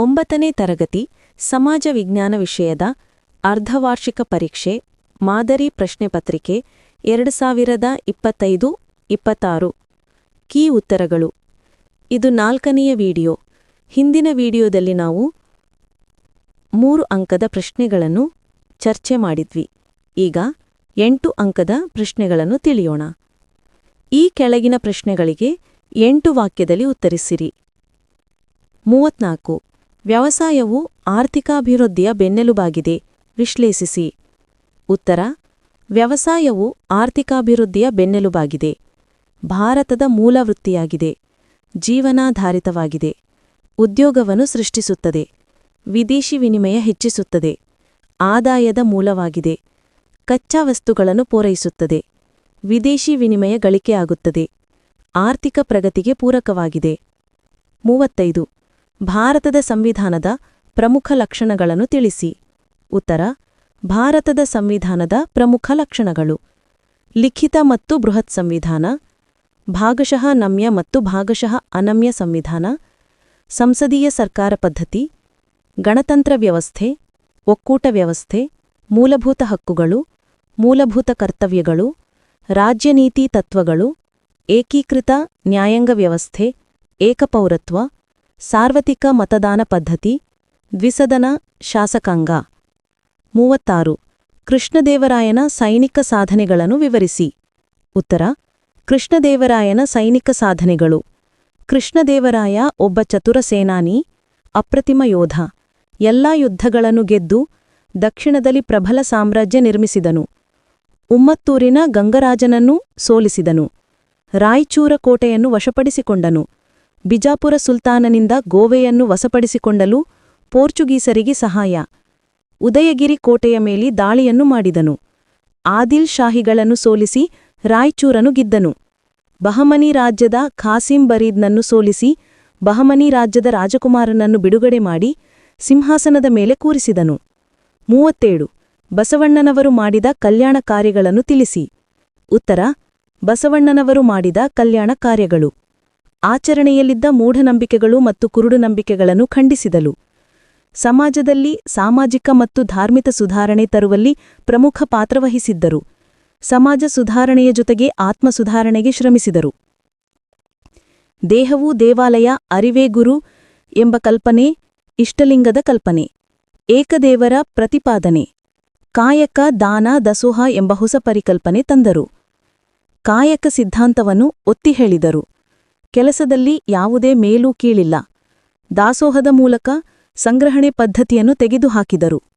ಒಂಬತ್ತನೇ ತರಗತಿ ಸಮಾಜ ವಿಜ್ಞಾನ ವಿಷಯದ ಅರ್ಧವಾರ್ಷಿಕ ಪರೀಕ್ಷೆ, ಮಾದರಿ ಪ್ರಶ್ನೆ ಪತ್ರಿಕೆ, ಎರಡು ಸಾವಿರದ ಇಪ್ಪತ್ತೈದು, ಇಪ್ಪತ್ತಾರು. ಕೀ ಉತ್ತರಗಳು. ಇದು ನಾಲ್ಕನೆಯ ವಿಡಿಯೋ. ಹಿಂದಿನ ವಿಡಿಯೋದಲ್ಲಿ ನಾವು ಮೂರು ಅಂಕದ ಪ್ರಶ್ನೆಗಳನ್ನು ಚರ್ಚೆ ಮಾಡಿದ್ವಿ. ಈಗ ಎಂಟು ಅಂಕದ ಪ್ರಶ್ನೆಗಳನ್ನು ತಿಳಿಯೋಣ. ಈ ಕೆಳಗಿನ ಪ್ರಶ್ನೆಗಳಿಗೆ ಎಂಟು ವಾಕ್ಯದಲ್ಲಿ ಉತ್ತರಿಸಿರಿ. ಮೂವತ್ನಾಲ್ಕು ವ್ಯವಸಾಯವು ಆರ್ಥಿಕಾಭಿವೃದ್ಧಿಯ ಬೆನ್ನೆಲುಬಾಗಿದೆ. ವಿಶ್ಲೇಷಿಸಿ. ಉತ್ತರ. ವ್ಯವಸಾಯವು ಆರ್ಥಿಕಾಭಿವೃದ್ಧಿಯ ಬೆನ್ನೆಲುಬಾಗಿದೆ. ಭಾರತದ ಮೂಲ ವೃತ್ತಿಯಾಗಿದೆ ಜೀವನಾಧಾರಿತವಾಗಿದೆ. ಉದ್ಯೋಗವನ್ನು ಸೃಷ್ಟಿಸುತ್ತದೆ. ವಿದೇಶಿ ವಿನಿಮಯ ಹೆಚ್ಚಿಸುತ್ತದೆ. ಆದಾಯದ ಮೂಲವಾಗಿದೆ. ಕಚ್ಚಾ ವಸ್ತುಗಳನ್ನು ಪೂರೈಸುತ್ತದೆ. ವಿದೇಶಿ ವಿನಿಮಯ ಗಳಿಕೆಯಾಗುತ್ತದೆ. ಆರ್ಥಿಕ ಪ್ರಗತಿಗೆ ಪೂರಕವಾಗಿದೆ. ಮೂವತ್ತೈದು. ಭಾರತದ ಸಂವಿಧಾನದ ಪ್ರಮುಖ ಲಕ್ಷಣಗಳನ್ನು ತಿಳಿಸಿ. ಉತ್ತರ, ಭಾರತದ ಸಂವಿಧಾನದ ಪ್ರಮುಖ ಲಕ್ಷಣಗಳು. ಲಿಖಿತ ಮತ್ತು ಬೃಹತ್ ಸಂವಿಧಾನ, ಭಾಗಶಃ ನಮ್ಯ ಮತ್ತು ಭಾಗಶಃ ಅನಮ್ಯ ಸಂವಿಧಾನ, ಸಂಸದೀಯ ಸರ್ಕಾರ ಪದ್ಧತಿ, ಗಣತಂತ್ರ ವ್ಯವಸ್ಥೆ, ಒಕ್ಕೂಟ ವ್ಯವಸ್ಥೆ, ಮೂಲಭೂತ ಹಕ್ಕುಗಳು, ಮೂಲಭೂತ ಕರ್ತವ್ಯಗಳು ರಾಜ್ಯನೀತಿ ತತ್ವಗಳು, ಏಕೀಕೃತ ನ್ಯಾಯಾಂಗ ವ್ಯವಸ್ಥೆ, ಏಕಪೌರತ್ವ ಸಾರ್ವತ್ರಿಕ ಮತದಾನ ಪದ್ಧತಿ, ದ್ವಿಸದನ ಶಾಸಕಾಂಗ. ಮೂವತ್ತಾರು. ಕೃಷ್ಣದೇವರಾಯನ ಸೈನಿಕ ಸಾಧನೆಗಳನ್ನು ವಿವರಿಸಿ. ಉತ್ತರ. ಕೃಷ್ಣದೇವರಾಯನ ಸೈನಿಕ ಸಾಧನೆಗಳು. ಕೃಷ್ಣದೇವರಾಯ ಒಬ್ಬ ಚತುರ ಸೇನಾನಿ, ಅಪ್ರತಿಮ ಯೋಧ. ಎಲ್ಲಾ ಯುದ್ಧಗಳನ್ನು ಗೆದ್ದು ದಕ್ಷಿಣದಲ್ಲಿ ಪ್ರಬಲ ಸಾಮ್ರಾಜ್ಯ ನಿರ್ಮಿಸಿದನು. ಉಮ್ಮತ್ತೂರಿನ ಗಂಗರಾಜನನ್ನು ಸೋಲಿಸಿದನು. ರಾಯಚೂರ ಕೋಟೆಯನ್ನು ವಶಪಡಿಸಿಕೊಂಡನು. ಬಿಜಾಪುರ ಸುಲ್ತಾನನಿಂದ ಗೋವೆಯನ್ನು ವಶಪಡಿಸಿಕೊಂಡಲು ಪೋರ್ಚುಗೀಸರಿಗೆ ಸಹಾಯ. ಉದಯಗಿರಿ ಕೋಟೆಯ ಮೇಲೆ ದಾಳಿಯನ್ನು ಮಾಡಿದನು. ಆದಿಲ್ ಶಾಹಿಗಳನ್ನು ಸೋಲಿಸಿ ರಾಯಚೂರನು ಗಿದ್ದನು. ಬಹಮನಿ ರಾಜ್ಯದ ಖಾಸಿಂ ಬರೀದ್ನನ್ನು ಸೋಲಿಸಿ ಬಹಮನಿ ರಾಜ್ಯದ ರಾಜಕುಮಾರನನ್ನು ಬಿಡುಗಡೆ ಮಾಡಿ ಸಿಂಹಾಸನದ ಮೇಲೆ ಕೂರಿಸಿದನು. ಮೂವತ್ತೇಳು. ಬಸವಣ್ಣನವರು ಮಾಡಿದ ಕಲ್ಯಾಣ ಕಾರ್ಯಗಳನ್ನು ತಿಳಿಸಿ. ಉತ್ತರ. ಬಸವಣ್ಣನವರು ಮಾಡಿದ ಕಲ್ಯಾಣ ಕಾರ್ಯಗಳು. ಆಚರಣೆಯಲ್ಲಿದ್ದ ಮೂಢನಂಬಿಕೆಗಳು ಮತ್ತು ಕುರುಡುನಂಬಿಕೆಗಳನ್ನು ಖಂಡಿಸಿದಳು ಸಮಾಜದಲ್ಲಿ ಸಾಮಾಜಿಕ ಮತ್ತು ಧಾರ್ಮಿಕ ಸುಧಾರಣೆ ತರುವಲ್ಲಿ ಪ್ರಮುಖ ಪಾತ್ರವಹಿಸಿದ್ದರು. ಸಮಾಜ ಸುಧಾರಣೆಯ ಜೊತೆಗೆ ಆತ್ಮ ಸುಧಾರಣೆಗೆ ಶ್ರಮಿಸಿದರು. ದೇಹವು ದೇವಾಲಯ, ಅರಿವೇ ಗುರು ಎಂಬ ಕಲ್ಪನೆ, ಇಷ್ಟಲಿಂಗದ ಕಲ್ಪನೆ. ಏಕದೇವರ ಪ್ರತಿಪಾದನೆ. ಕಾಯಕ, ದಾನ, ದಸೋಹ ಎಂಬ ಹೊಸ ಪರಿಕಲ್ಪನೆ ತಂದರು. ಕಾಯಕ ಸಿದ್ಧಾಂತವನ್ನು ಒತ್ತಿ ಹೇಳಿದರು. ಕೆಲಸದಲ್ಲಿ ಯಾವುದೇ ಮೇಲೂ ಕೀಳಿಲ್ಲ. ದಾಸೋಹದ ಮೂಲಕ ಸಂಗ್ರಹಣೆ ಪದ್ಧತಿಯನ್ನು ತೆಗೆದುಹಾಕಿದರು.